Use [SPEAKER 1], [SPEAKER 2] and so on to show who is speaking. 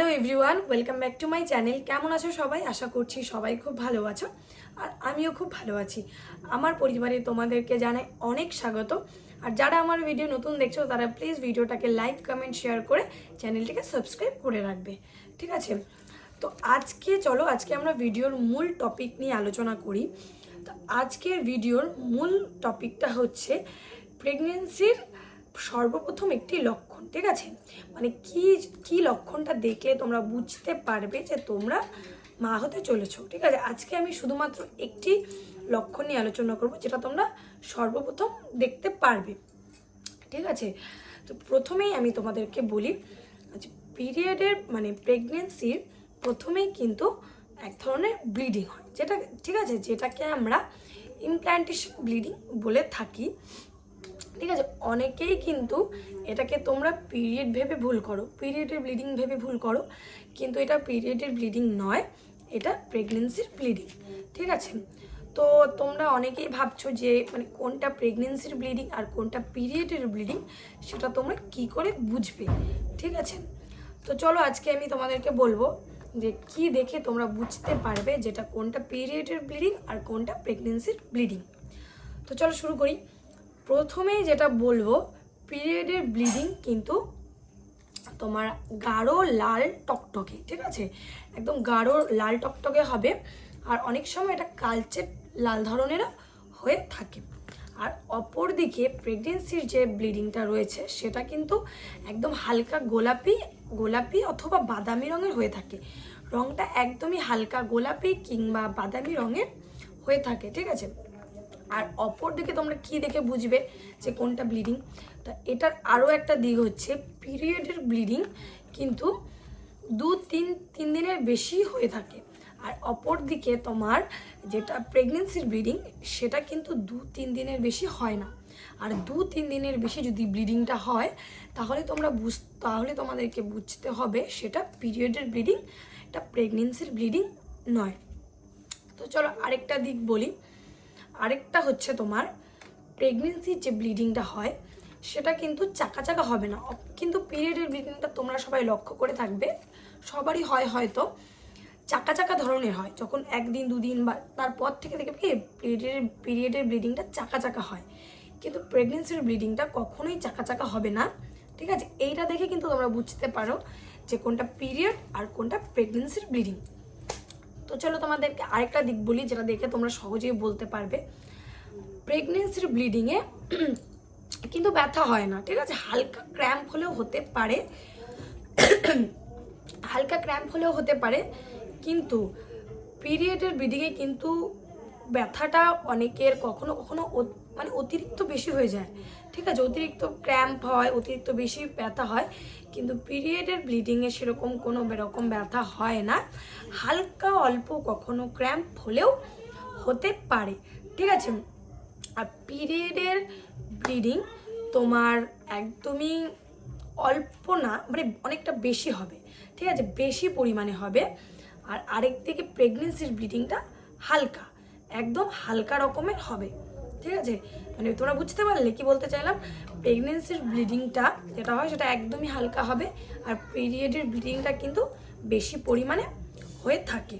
[SPEAKER 1] Hello everyone welcome back to my channel কেমন আছো সবাই? আশা করছি সবাই খুব ভালো আছো। আর আমিও খুব ভালো আছি। আমার পরিবারে তোমাদেরকে জানাই অনেক স্বাগত। আর যারা আমার ভিডিও নতুন দেখছ, তারা প্লিজ ভিডিওটাকে লাইক কমেন্ট শেয়ার করে চ্যানেলটিকে সাবস্ক্রাইব করে রাখবে। ঠিক আছে? তো আজকে চলো, আজকে আমরা ভিডিওর মূল টপিক নিয়ে আলোচনা করি। তো আজকের ভিডিওর মূল টপিকটা হচ্ছে প্রেগনেন্সির সর্বপ্রথম একটি লক্ষণ, ঠিক আছে? মানে কি কি লক্ষণটা দেখলে তোমরা বুঝতে পারবে যে তোমরা মা হতে চলেছো, ঠিক আছে? আজকে আমি শুধুমাত্র একটি লক্ষণ নিয়ে আলোচনা করব যেটা তোমরা সর্বপ্রথম দেখতে পারবে, ঠিক আছে? তো প্রথমেই আমি তোমাদেরকে বলি পিরিয়ডের মানে প্রেগনেন্সির প্রথমেই কিন্তু এক ধরনের ব্লিডিং হয়, যেটা, ঠিক আছে? যেটাকে আমরা ইমপ্ল্যান্টেশন ব্লিডিং বলে থাকি। ঠিক আছে, অনেকেই কিন্তু এটাকে তোমরা পিরিয়ড ভেবে ভুল করো পিরিয়ডের ব্লিডিং ভেবে ভুল করো, কিন্তু এটা পিরিয়ডের ব্লিডিং নয়, এটা প্রেগনেন্সির ব্লিডিং ঠিক আছে? তো তোমরা অনেকেই ভাবছ যে মানে কোনটা প্রেগনেন্সির ব্লিডিং আর কোনটা পিরিয়ডের ব্লিডিং সেটা তোমরা কি করে বুঝবে, ঠিক আছে? তো চলো আজকে আমি তোমাদেরকে বলব যে কি দেখে তোমরা বুঝতে পারবে যেটা কোনটা পিরিয়ডের ব্লিডিং আর কোনটা প্রেগনেন্সির ব্লিডিং তো চলো শুরু করি। প্রথমেই যেটা বলব পিরিয়ডের ব্লিডিং কিন্তু তোমার গাঢ় লাল টকটকে, ঠিক আছে? একদম গাঢ় লাল টকটকে হবে। আর অনেক সময় এটা কালচে লাল ধরনেরও হয়ে থাকে। আর অপর দিকে প্রেগনেন্সির যে ব্লিডিংটা রয়েছে, সেটা কিন্তু একদম হালকা গোলাপি গোলাপি অথবা বাদামি রঙের হয়ে থাকে। রঙটা একদমই হালকা গোলাপি কিংবা বাদামি রঙের হয়ে থাকে, ঠিক আছে? আর অপর দিকে তোমরা কি দেখে বুঝবে যে কোনটা ব্লিডিং তা এটার আরও একটা দিক হচ্ছে পিরিয়ডের ব্লিডিং কিন্তু দু, তিন তিন দিনের বেশি হয়ে থাকে। আর অপর দিকে তোমার যেটা প্রেগনেন্সির ব্লিডিং সেটা কিন্তু দু, তিন দিনের বেশি হয় না। আর দু, তিন দিনের বেশি যদি ব্লিডিংটা হয়, তাহলে তোমরা বুঝ, তাহলে তোমাদেরকে বুঝতে হবে সেটা পিরিয়ডের ব্লিডিং এটা প্রেগনেন্সির ব্লিডিং নয়। তো চলো আরেকটা দিক বলি। আরেকটা হচ্ছে তোমার প্রেগনেন্সির যে ব্লিডিংটা হয়, সেটা কিন্তু চাকা চাকা হবে না। কিন্তু পিরিয়ডের ব্লিডিংটা তোমরা সবাই লক্ষ্য করে থাকবে। সবারই হয় হয়তো চাকা চাকা ধরনের হয়। যখন একদিন, দুদিন বা তারপর থেকে দেখবে কি পিরিয়ডের পিরিয়ডের ব্লিডিংটা চাকা চাকা হয়। কিন্তু প্রেগনেন্সির ব্লিডিংটা কখনোই চাকা চাকা হবে না। ঠিক আছে? এইটা দেখে কিন্তু তোমরা বুঝতে পারো যে কোনটা পিরিয়ড আর কোনটা প্রেগনেন্সির ব্লিডিং তো চলো তোমাদেরকে আরেকটা দিক বলি, যেটা দেখে তোমরা সহজেই বলতে পারবে। প্রেগনেন্সির ব্লিডিংয়ে কিন্তু ব্যথা হয় না, ঠিক আছে? হালকা ক্র্যাম্প হলেও হতে পারে। হালকা ক্র্যাম্প হলেও হতে পারে, কিন্তু পিরিয়ডের ব্লিডিংয়ে কিন্তু ব্যথাটা অনেকের কখনো কখনো মানে অতিরিক্ত বেশি হয়ে যায়। ঠিক আছে? অতিরিক্ত ক্র্যাম্প হয়, অতিরিক্ত বেশি ব্যথা হয়, কিন্তু পিরিয়ডের ব্লিডিংয়ে সেরকম কোনো এরকম ব্যথা হয় না। হালকা অল্প কখনো ক্র্যাম্প হলেও হতে পারে। ঠিক আছে? আর পিরিয়ডের ব্লিডিং তোমার একদমই অল্প না মানে অনেকটা বেশি হবে। ঠিক আছে? বেশি পরিমাণে হবে। আর আরেক থেকে প্রেগনেন্সির ব্লিডিংটা হালকা, একদম হালকা রকমের হবে। ঠিক আছে? মানে তোমরা বুঝতে পারলে কি বলতে চাইলাম? প্রেগনেন্সির ব্লিডিংটা যেটা হয় সেটা একদমই হালকা হবে আর পিরিয়ডের ব্লিডিংটা কিন্তু বেশি পরিমাণে হয়ে থাকে।